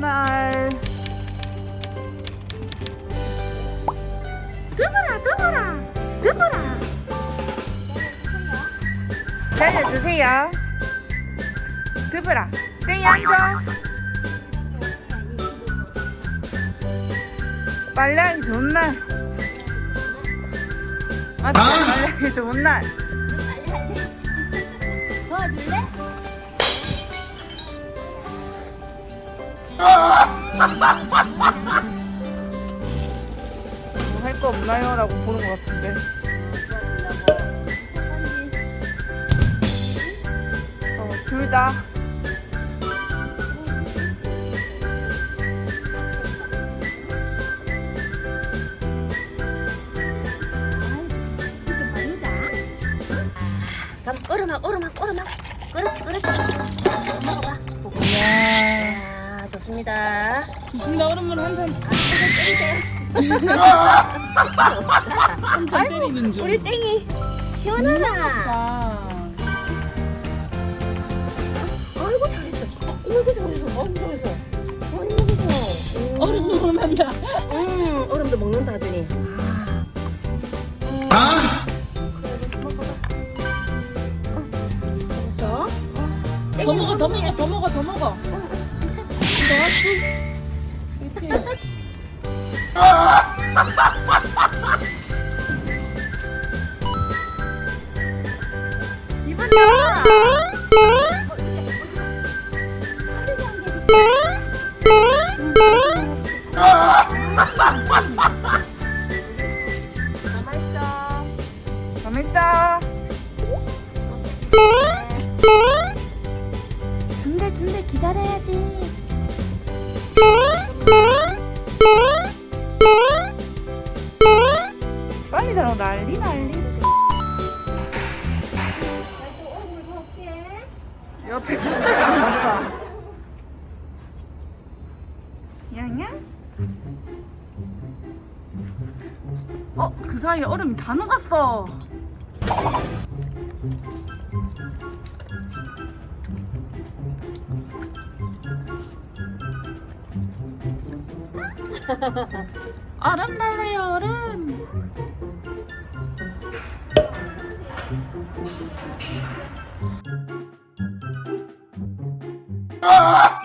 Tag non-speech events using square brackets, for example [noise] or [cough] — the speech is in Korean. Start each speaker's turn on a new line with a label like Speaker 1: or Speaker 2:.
Speaker 1: 날. 누구라 누구라 누구라? 살려주세요. 드브라? 땡이 앉아 빨래하기 좋은 날. 맞아 빨래하기 좋은 날.
Speaker 2: 도와줄래?
Speaker 1: 할 거 없나요? 라고 보는 것 같은데 어, 둘다
Speaker 2: 좀 바르자. 그럼 오르막 오르막 오르막. 그렇지 그렇지. 먹어봐. 아 좋습니다.
Speaker 1: 좋습니다 얼음물 한잔
Speaker 2: 아, 때리세요.
Speaker 1: 한잔 때리는 중
Speaker 2: 우리 땡이 시원하다.
Speaker 1: 아,
Speaker 2: 아이고 잘했어. 어이구 잘했어. 어이구 잘했어. 어이구 잘했어. 음,
Speaker 1: 음,
Speaker 2: 얼음도 먹는다 하더니. 아. 먹어봐. 어, 잘했어. 어,
Speaker 1: 더 먹어 더 먹어. 더 먹어 더 먹어 이번 나
Speaker 2: 가만있어.
Speaker 1: 가만 있어
Speaker 2: 준대 준대 기다려야지.
Speaker 1: 숫자가 많다 양양 어? 그 사이에 얼음이 다 녹았어. [laughs] 얼음 달래요 얼음 Hahaha.